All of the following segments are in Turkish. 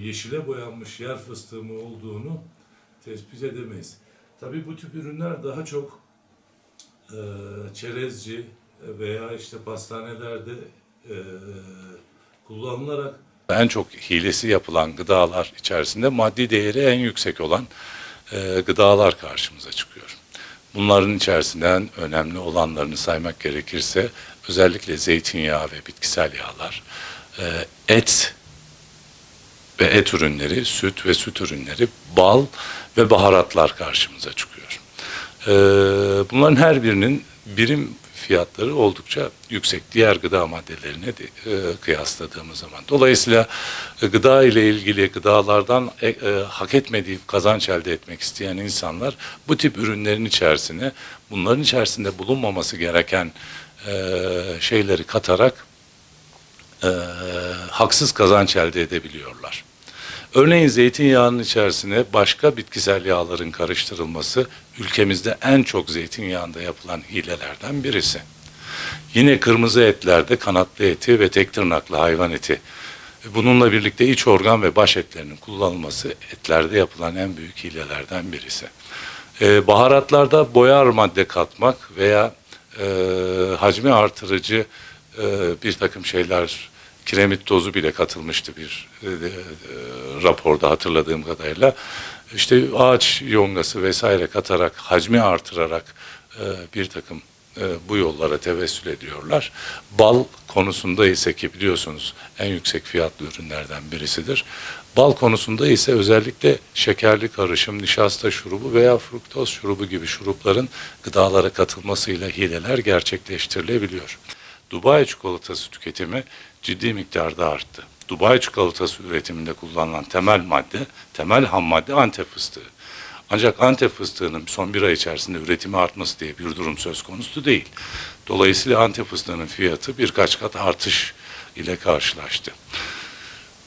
yeşile boyanmış yer fıstığı mı olduğunu tespit edemeyiz. Tabii bu tip ürünler daha çok e, çerezci veya işte pastanelerde e, kullanılarak En çok hilesi yapılan gıdalar içerisinde maddi değeri en yüksek olan e, gıdalar karşımıza çıkıyor. Bunların içerisinden önemli olanlarını saymak gerekirse özellikle zeytinyağı ve bitkisel yağlar, e, et ve et ürünleri, süt ve süt ürünleri, bal ve baharatlar karşımıza çıkıyor. E, bunların her birinin birim fiyatları oldukça yüksek diğer gıda maddelerine de, e, kıyasladığımız zaman. Dolayısıyla e, gıda ile ilgili gıdalardan e, e, hak etmediği kazanç elde etmek isteyen insanlar bu tip ürünlerin içerisine bunların içerisinde bulunmaması gereken e, şeyleri katarak e, haksız kazanç elde edebiliyorlar. Örneğin zeytinyağının içerisine başka bitkisel yağların karıştırılması ülkemizde en çok zeytinyağında yapılan hilelerden birisi. Yine kırmızı etlerde kanatlı eti ve tek tırnaklı hayvan eti. Bununla birlikte iç organ ve baş etlerinin kullanılması etlerde yapılan en büyük hilelerden birisi. Ee, baharatlarda boyar madde katmak veya e, hacmi artırıcı e, bir takım şeyler kiremit tozu bile katılmıştı bir e, e, raporda hatırladığım kadarıyla. İşte ağaç yongası vesaire katarak, hacmi artırarak e, bir takım e, bu yollara tevessül ediyorlar. Bal konusunda ise ki biliyorsunuz en yüksek fiyatlı ürünlerden birisidir. Bal konusunda ise özellikle şekerli karışım, nişasta şurubu veya fruktoz şurubu gibi şurupların gıdalara katılmasıyla hileler gerçekleştirilebiliyor. Dubai çikolatası tüketimi ciddi miktarda arttı. Dubai çikolatası üretiminde kullanılan temel madde, temel ham madde Antep fıstığı. Ancak Antep fıstığının son bir ay içerisinde üretimi artması diye bir durum söz konusu değil. Dolayısıyla Antep fıstığının fiyatı birkaç kat artış ile karşılaştı.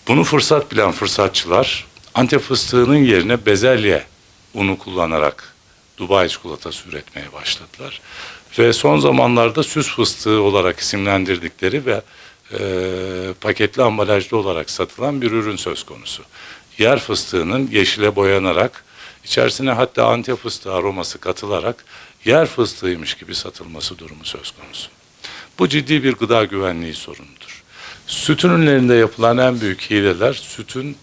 Bunu fırsat bilen fırsatçılar Antep fıstığının yerine bezelye unu kullanarak Dubai çikolatası üretmeye başladılar. Ve son zamanlarda süs fıstığı olarak isimlendirdikleri ve e, paketli ambalajlı olarak satılan bir ürün söz konusu. Yer fıstığının yeşile boyanarak içerisine hatta antep fıstığı aroması katılarak yer fıstığıymış gibi satılması durumu söz konusu. Bu ciddi bir gıda güvenliği sorunudur. Süt ürünlerinde yapılan en büyük hileler sütün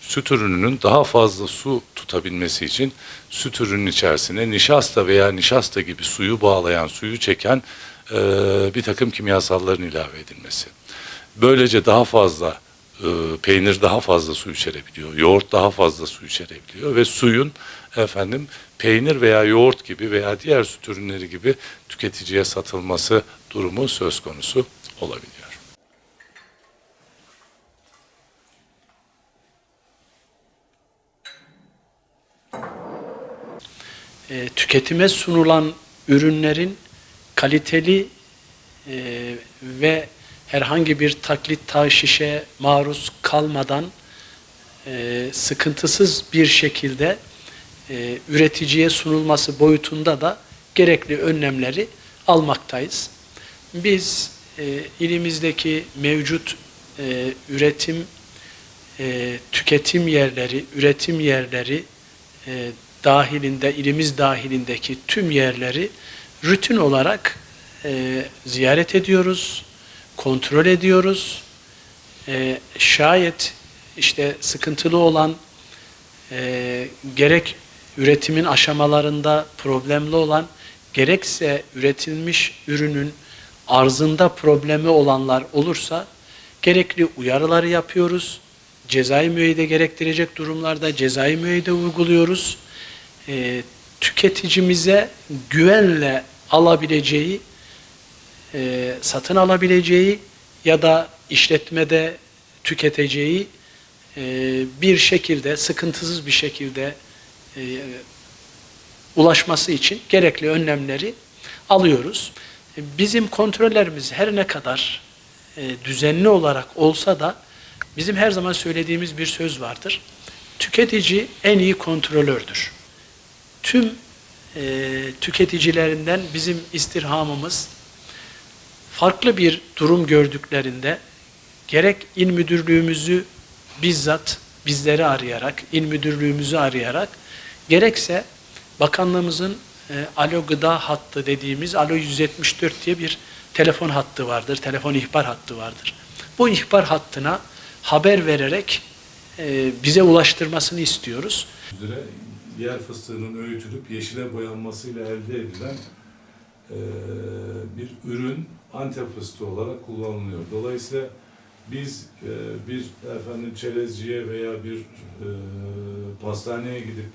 süt ürününün daha fazla su tutabilmesi için süt ürünün içerisine nişasta veya nişasta gibi suyu bağlayan, suyu çeken e, bir takım kimyasalların ilave edilmesi. Böylece daha fazla e, peynir daha fazla su içerebiliyor, yoğurt daha fazla su içerebiliyor ve suyun efendim peynir veya yoğurt gibi veya diğer süt ürünleri gibi tüketiciye satılması durumu söz konusu olabiliyor. e, tüketime sunulan ürünlerin kaliteli e, ve herhangi bir taklit taşişe maruz kalmadan e, sıkıntısız bir şekilde e, üreticiye sunulması boyutunda da gerekli önlemleri almaktayız. Biz e, ilimizdeki mevcut e, üretim, e, tüketim yerleri, üretim yerleri e, dahilinde, ilimiz dahilindeki tüm yerleri rutin olarak e, ziyaret ediyoruz, kontrol ediyoruz. E, şayet işte sıkıntılı olan e, gerek üretimin aşamalarında problemli olan gerekse üretilmiş ürünün arzında problemi olanlar olursa gerekli uyarıları yapıyoruz. Cezai müeyyide gerektirecek durumlarda cezai müeyyide uyguluyoruz e, tüketicimize güvenle alabileceği, e, satın alabileceği ya da işletmede tüketeceği e, bir şekilde, sıkıntısız bir şekilde e, ulaşması için gerekli önlemleri alıyoruz. E, Bizim kontrollerimiz her ne kadar e, düzenli olarak olsa da bizim her zaman söylediğimiz bir söz vardır. Tüketici en iyi kontrolördür tüm e, tüketicilerinden bizim istirhamımız farklı bir durum gördüklerinde gerek il müdürlüğümüzü bizzat bizleri arayarak, il müdürlüğümüzü arayarak gerekse bakanlığımızın e, alo gıda hattı dediğimiz alo 174 diye bir telefon hattı vardır, telefon ihbar hattı vardır. Bu ihbar hattına haber vererek e, bize ulaştırmasını istiyoruz. yer fıstığının öğütülüp yeşile boyanmasıyla elde edilen e, bir ürün Antep fıstığı olarak kullanılıyor. Dolayısıyla biz e, bir efendim çerezciye veya bir e, pastaneye gidip